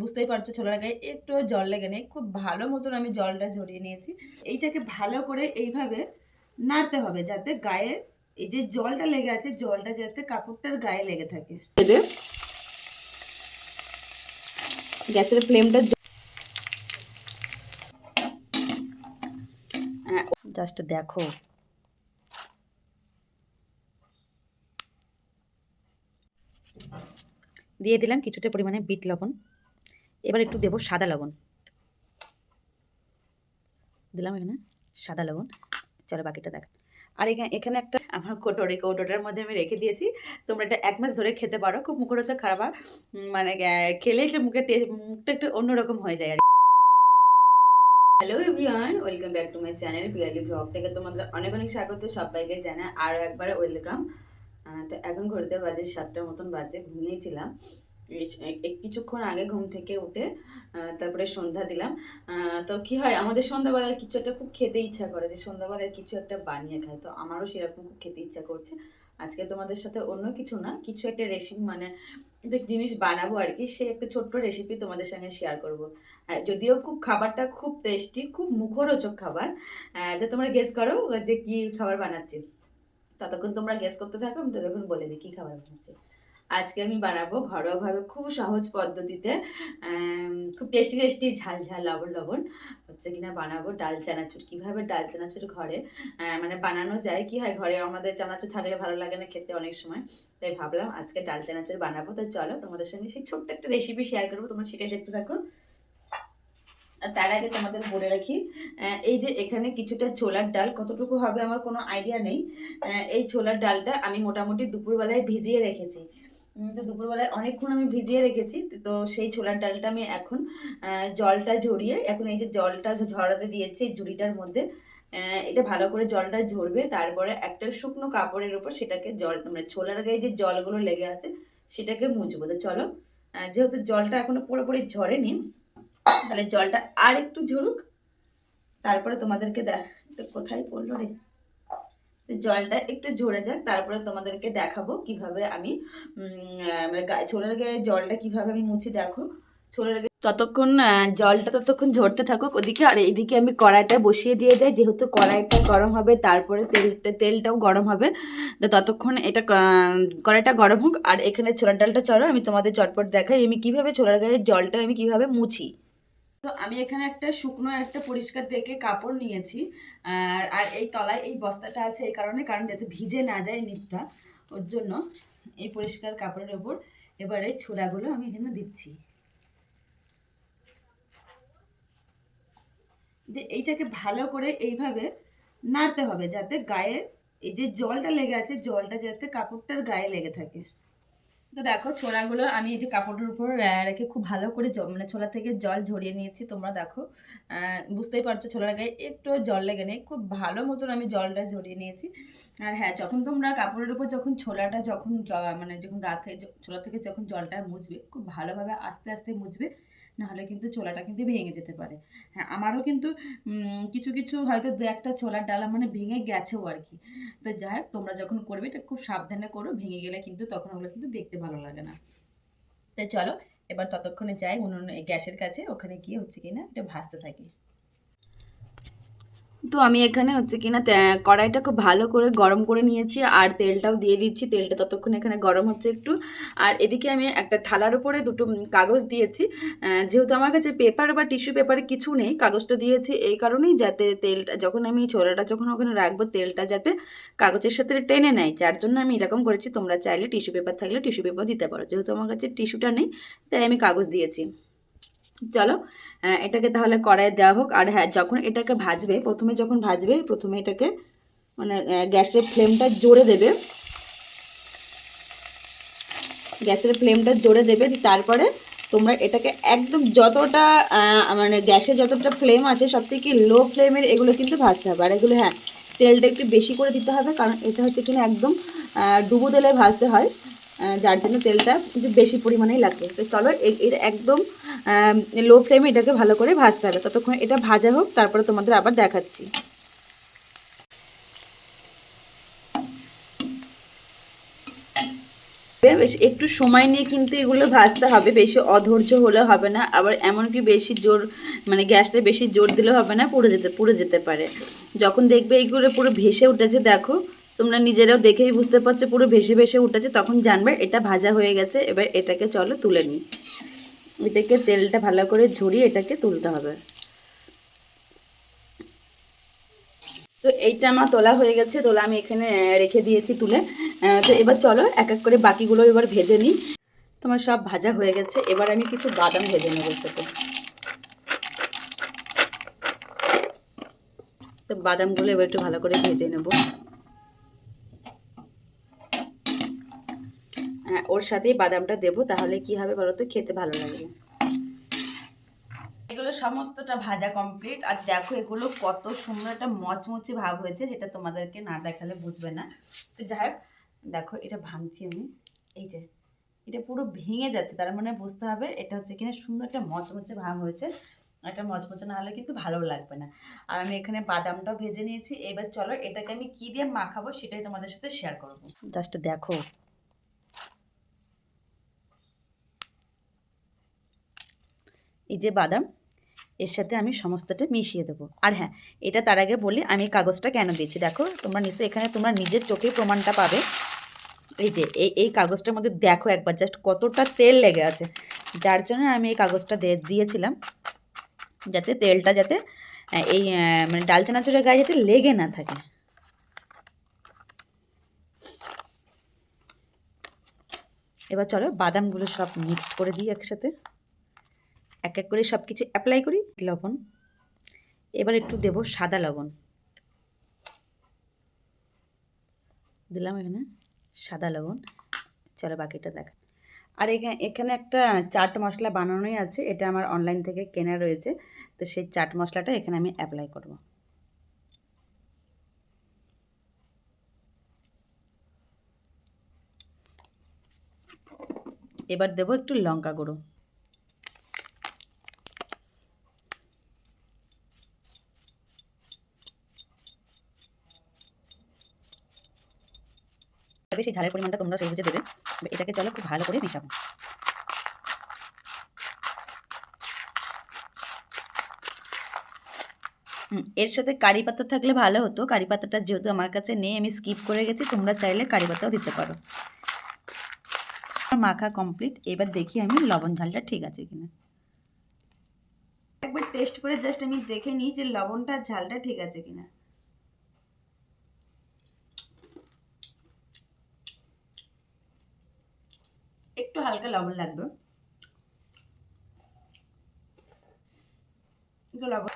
বুঝতেই পারছ ছোলার গায়ে একটু জল লেগে নেই। খুব ভালো মতন আমি জলটা ঝরিয়ে নিয়েছি। এইটাকে ভালো করে এইভাবে নাড়তে হবে যাতে গায়ে এই যে জলটা লেগে আছে জলটা যাতে কাপড়টার গায়ে লেগে থাকে। গ্যাসের ফ্লেমটা জাস্ট দেখো। দিয়ে দিলাম কিছুটা পরিমাণে বিট লবণ। এবার একটু দেবো সাদা লবণ। দিলাম এখানে সাদা লবণ। চলো বাকিটা দেখ। আর এখানে এখানে একটা আমার কোটোর কৌটোটার মধ্যে আমি রেখে দিয়েছি। তোমরা এটা এক মাস ধরে খেতে পারো, খুব মুখরোচক খাবার মানে খেলেই একটু মুখে মুখটা একটু অন্যরকম হয়ে যায় আর। Hello everyone welcome back to my channel Piyali vlog থেকে তোমাদের অনেক অনেক স্বাগত সবাইকে জানাই আরও একবার ওয়েলকাম তো এখন ঘুরতে বাজে সাতটার মতন বাজে, ঘুমিয়েছিলাম। কিছুক্ষণ আগে ঘুম থেকে উঠে তারপরে সন্ধ্যা দিলাম। তো কি হয়, আমাদের সন্ধ্যাবেলায় কিছু একটা খুব খেতে ইচ্ছা করে, যে সন্ধ্যাবেলায় কিছু একটা বানিয়ে খায় তো আমারও সেরকম খুব খেতে ইচ্ছা করছে। আজকে তোমাদের সাথে অন্য কিছু না, কিছু একটা রেসিপি মানে জিনিস বানাবো আর কি সে একটা ছোট্ট রেসিপি তোমাদের সঙ্গে শেয়ার করব। যদিও খুব খাবারটা খুব টেস্টি খুব মুখরোচক খাবার। তো তোমরা গেস করো যে কি খাবার বানাচ্ছি। ততক্ষণ তোমরা গেস করতে থাকো, আমি ততক্ষণ বলে দিই কি খাবার বানাচ্ছি। আজকে আমি বানাবো ঘরোয়াভাবে খুব সহজ পদ্ধতিতে খুব টেস্টি টেস্টি ঝাল ঝাল লবণ লবণ হচ্ছে কিনা বানাবো ডাল চানাচুর। কীভাবে ডাল চানাচুর ঘরে মানে বানানো যায়, কি হয় ঘরে আমাদের চানাচুর থাকলে ভালো লাগে না খেতে অনেক সময়, তাই ভাবলাম আজকে ডাল চানাচুর বানাবো। তাই চলো তোমাদের সঙ্গে সেই ছোট্ট একটা রেসিপি শেয়ার করব, তোমরা সেটাই দেখতে থাকো। তার আগে তোমাদের বলে রাখি এই যে এখানে কিছুটা ছোলার ডাল, কতটুকু হবে আমার কোনো আইডিয়া নেই। এই ছোলার ডালটা আমি মোটামুটি দুপুরবেলায় ভিজিয়ে রেখেছি। তো দুপুরবেলায় অনেকক্ষণ আমি ভিজিয়ে রেখেছি, তো সেই ছোলার ডালটা আমি এখন জলটা ঝরিয়ে, এখন এই যে জলটা ঝরাতে দিয়েছি এই ঝুড়িটার মধ্যে এটা ভালো করে জলটা ঝরবে, তারপরে একটা শুকনো কাপড়ের উপর সেটাকে জল মানে ছোলার গায়ে যে জলগুলো লেগে আছে, সেটাকে মুছবো। তো চলো যেহেতু জলটা এখনও পুরোপুরি ঝরেনি তাহলে জলটা আর একটু ঝরুক, তারপরে তোমাদেরকে দেখ কোথায় পড়ল রে? জলটা একটু ঝরে যাক, তারপরে তোমাদেরকে দেখাবো কীভাবে আমি ছোলার গায়ে জলটা কীভাবে আমি মুছি দেখো। ছোলার গায়ে ততক্ষণ জলটা ততক্ষণ ঝরতে থাকুক ওদিকে, আর এইদিকে আমি কড়াইটা বসিয়ে দিয়ে যাই, যেহেতু কড়াইটা গরম হবে, তারপরে তেলটা, তেলটাও গরম হবে। তো ততক্ষণ এটা কড়াইটা গরম হোক, আর এখানে ছোলার ডালটা চড়ো, আমি তোমাদের চটপট দেখাই, আমি কীভাবে ছোলার গায়ে জলটা আমি কীভাবে মুছি। তো আমি এখানে একটা শুকনো একটা পরিষ্কার দেখে কাপড় নিয়েছি। আর আর এই তলায় এই বস্তাটা আছে এই কারণে, কারণ যাতে ভিজে না যায় নিচটা, ওর জন্য এই পরিষ্কার কাপড়ের ওপর এবারে ছোলাগুলো আমি এখানে দিচ্ছি। দিয়ে এইটাকে ভালো করে এইভাবে নাড়তে হবে যাতে গায়ে এই যে জলটা লেগে আছে, জলটা যাতে কাপড়টার গায়ে লেগে থাকে। তো দেখো ছোলাগুলো আমি এই যে কাপড়ের উপর রেখে খুব ভালো করে মানে ছোলা থেকে জল ঝরিয়ে নিয়েছি, তোমরা দেখো। বুঝতেই পারছ ছোলার গায়ে একটু জল লেগে নেই, খুব ভালো মতন আমি জলটা ঝরিয়ে নিয়েছি। আর হ্যাঁ যখন তোমরা কাপড়ের উপর যখন ছোলাটা যখন মানে যখন গা থেকে ছোলা থেকে যখন জলটা মুছবে, খুব ভালোভাবে আস্তে আস্তে মুছবে। নাহলে কিন্তু ছোলাটা কিন্তু ভেঙে যেতে পারে। হ্যাঁ আমারও কিন্তু কিছু কিছু হয়তো দু একটা ছোলার ডালা মানে ভেঙে গেছেও আর কি। তো যাই হোক, তোমরা যখন করবে এটা খুব সাবধানে করো, ভেঙে গেলে কিন্তু তখন ওগুলো কিন্তু দেখতে ভালো লাগে না। তো চলো, এবার ততক্ষণে যাই, উনুন গ্যাসের কাছে, ওখানে গিয়ে হচ্ছে কিনা এটা ভাজতে থাকি। তো আমি এখানে হচ্ছে কিনা তে- কড়াইটা খুব ভালো করে গরম করে নিয়েছি আর তেলটাও দিয়ে দিচ্ছি। তেলটা ততক্ষণ এখানে গরম হচ্ছে একটু। আর এদিকে আমি একটা থালার উপরে দুটো কাগজ দিয়েছি। যেহেতু আমার কাছে পেপার বা টিস্যু পেপারে কিছু নেই, কাগজটা দিয়েছি এই কারণেই যাতে তেলটা, যখন আমি ছোলাটা যখন ওখানে রাখব তেলটা যাতে কাগজের সাথে টেনে নেয়। যার জন্য আমি এরকম করেছি, তোমরা চাইলে টিস্যু পেপার থাকলে টিস্যু পেপার দিতে পারো। যেহেতু আমার কাছে টিস্যুটা নেই, তাই আমি কাগজ দিয়েছি। চলো এটাকে তাহলে কড়াইয়ে দেওয়া হোক। আর হ্যাঁ যখন এটাকে ভাজবে, প্রথমে যখন ভাজবে, প্রথমে এটাকে মানে গ্যাসের ফ্লেমটা জোরে দেবে। গ্যাসের ফ্লেমটা জোরে দেবে তারপরে তোমরা এটাকে একদম যতটা মানে গ্যাসের যতটা ফ্লেম আছে, সব থেকে লো ফ্লেমের এগুলো কিন্তু ভাজতে হবে। আর এগুলো হ্যাঁ তেলটা একটু বেশি করে দিতে হবে, কারণ এটা হচ্ছে কিনা একদম ডুবো তেলে ভাজতে হয়। যার জন্য তেলটা একটু বেশি পরিমাণেই লাগে তো চলো এটা একদম লো ফ্লেমে এটাকে ভালো করে ভাজতে হবে। ততক্ষণ এটা ভাজা হোক, তারপরে তোমাদের আবার দেখাচ্ছি। বেশ, একটু সময় নিয়ে কিন্তু এগুলো ভাজতে হবে। বেশি অধৈর্য হলে হবে না। আবার এমনকি বেশি জোর মানে গ্যাসটা বেশি জোর দিলে হবে না, পুড়ে যেতে পুড়ে যেতে পারে। যখন দেখবে এইগুলো পুরো ভেসে উঠেছে, দেখো তোমরা নিজেরাও দেখেই বুঝতে পারছ, পুরো ভেসে ভেসে উঠেছে, তখন জানবে এটা ভাজা হয়ে গেছে, এবার এটাকে চলো তুলে নিই। এটাকে তেলটা ভালো করে ঝরিয়ে এটাকে তুলতে হবে। তো এইটা আমার তোলা হয়ে গেছে, তোলা আমি এখানে রেখে দিয়েছি তুলে। তো এবার চলো, এক এক করে বাকিগুলো এবার ভেজে নিই। তোমার সব ভাজা হয়ে গেছে, এবার আমি কিছু বাদাম ভেজে নেব সাথে। তো বাদামগুলো এবার একটু ভালো করে ভেজে নেব হ্যাঁ ওর সাথেই বাদামটা দেবো তাহলে কি হবে বলো তো খেতে ভালো লাগবে। এগুলো সমস্তটা ভাজা কমপ্লিট আর দেখো এগুলো কত সুন্দর একটা মচমচে ভাব হয়েছে সেটা তোমাদেরকে না দেখালে বুঝবে না। তো যাই হোক দেখো এটা ভাঙছি আমি। এই যে এটা পুরো ভেঙে যাচ্ছে। তার মানে বুঝতে হবে এটা হচ্ছে কিনা সুন্দর একটা মচমচে ভাব হয়েছে। এটা মচমচে না হলে কিন্তু ভালো লাগবে না। আর আমি এখানে বাদামটাও ভেজে নিয়েছি। এবার চলো এটাকে আমি কি দিয়ে মাখাবো সেটাই তোমাদের সাথে শেয়ার করব। জাস্ট দেখো। এই যে বাদাম, এর সাথে আমি সমস্তটা মিশিয়ে দেবো। আর হ্যাঁ এটা তার আগে বলি আমি কাগজটা কেন দিয়েছি? দেখো, তোমরা নিশ্চয়ই এখানে তোমরা নিজের চোখে প্রমাণটা পাবে। এই যে, এই এই কাগজটার মধ্যে দেখো একবার জাস্ট কতটা তেল লেগে আছে। যার জন্য আমি এই কাগজটা দিয়েছিলাম, যাতে তেলটা যাতে এই মানে ডাল চানাচুরের গায়ে যাতে লেগে না থাকে। এবার চলো বাদামগুলো সব মিক্স করে দিই একসাথে। এক এক করে সব কিছু অ্যাপ্লাই করি, লবণ। এবার একটু দেব সাদা লবণ। দিলাম এখানে সাদা লবণ। চলো বাকিটা দেখা। আর এখানে এখানে একটা চাট মশলা বানানোই আছে, এটা আমার অনলাইন থেকে কেনা রয়েছে। তো সেই চাট মশলাটা এখানে আমি অ্যাপ্লাই করব। এবার দেবো একটু লঙ্কা গুঁড়ো। বেশি ঝালের পরিমাণটা তোমরা সেই বুঝে দেবে। এটাকে চলো খুব ভালো করে মেশাবো। এর সাথে কারি পাতা থাকলে ভালো হতো। কারি পাতাটা যেহেতু আমার কাছে নেই, আমি স্কিপ করে গেছি, তোমরা চাইলে কারি পাতাও দিতে পারো। মাখা কমপ্লিট এবার দেখি আমি লবণ ঝালটা ঠিক আছে কিনা। একবার টেস্ট করে জাস্ট আমি দেখে নিই যে লবণটা ঝালটা ঠিক আছে কিনা। একটু হালকা লবণ লাগবে। লবণ।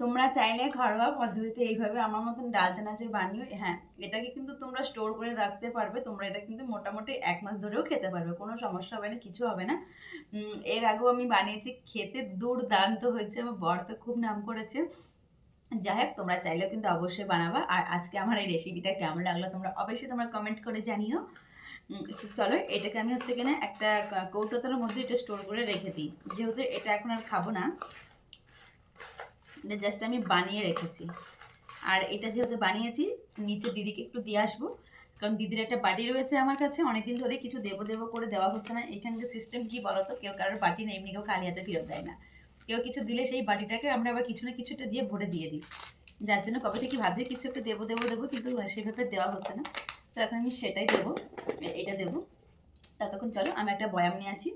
তোমরা চাইলে ঘরোয়া পদ্ধতিতে এইভাবে আমার মতন ডাল চানাচুর বানিও হ্যাঁ এটাকে কিন্তু তোমরা স্টোর করে রাখতে পারবে। তোমরা এটা কিন্তু মোটামুটি এক মাস ধরেও খেতে পারবে, কোনো সমস্যা হবে না, কিছু হবে না। এর আগেও আমি বানিয়েছি, খেতে দুর্দান্ত হয়েছে, আমার বর তো খুব নাম করেছে। যাই হোক, তোমরা চাইলেও কিন্তু অবশ্যই বানাবা। আর আজকে আমার এই রেসিপিটা কেমন লাগল তোমরা অবশ্যই তোমরা কমেন্ট করে জানিও। চলো, এটাকে আমি হচ্ছে কিনা একটা কৌটোতার মধ্যে এটা স্টোর করে রেখে দিই। যেহেতু এটা এখন আর খাব না, এটা জাস্ট আমি বানিয়ে রেখেছি। আর এটা যেহেতু বানিয়েছি, নিচে দিদিকে একটু দিয়ে আসব। কারণ দিদির একটা বাটি রয়েছে আমার কাছে, অনেকদিন ধরে কিছু দেবো দেবো করে দেওয়া হচ্ছে না। এখানকার সিস্টেম কি বলতো, কেউ কারোর বাটি নেই এমনি কেউ খালি হাতে ফেরত দেয় না। কেউ কিছু দিলে সেই বাটিটাকে আমরা আবার কিছু না কিছুটা দিয়ে ভরে দিয়ে দিই। যার জন্য কবে থেকে ভাবছি কিছু একটা দেবো দেবো দেবো, কিন্তু সেভাবে দেওয়া হচ্ছে না। তো এখন আমি সেটাই দেবো। এটা দেবো। ততক্ষণ চলো, আমি একটা বয়াম নিয়ে আসি।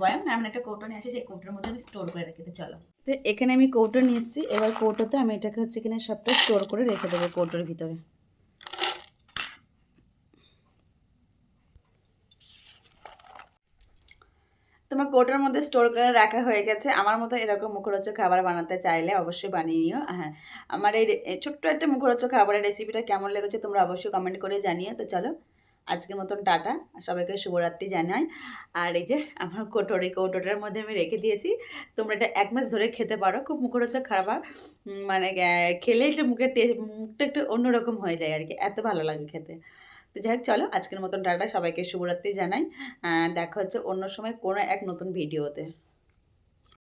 বয়াম না, আমি একটা কৌটো নিয়ে আসি, সেই কৌটোর মধ্যে আমি স্টোর করে রেখে দিই চলো। তো এখানে আমি কৌটো নিয়ে এসেছি, এবার কৌটোতে আমি এটাকে হচ্ছে কিনা সবটা স্টোর করে রেখে দেবো কৌটোর ভিতরে। তোমার কৌটোর মধ্যে স্টোর করে রাখা হয়ে গেছে। আমার মতো এরকম মুখরোচক খাবার বানাতে চাইলে অবশ্যই বানিয়ে নিও। হ্যাঁ আমার এই ছোট্ট একটা মুখরোচক খাবারের রেসিপিটা কেমন লেগেছে তোমরা অবশ্যই কমেন্ট করে জানিও। তো চলো, আজকের মতন টাটা। সবাইকে শুভরাত্রি জানাই। আর এই যে আমার কোটোর কৌটোটার মধ্যে আমি রেখে দিয়েছি। তোমরা এটা এক মাস ধরে খেতে পারো, খুব মুখরোচক খাবার। মানে খেলেই একটু মুখের টেস্ট মুখটা একটু অন্যরকম হয়ে যায় আর কি। এত ভালো লাগে খেতে। তো যাই হোক, চলো আজকের মতন টাটা। সবাইকে শুভরাত্রি জানাই। দেখা হচ্ছে অন্য সময় কোনো এক নতুন ভিডিওতে।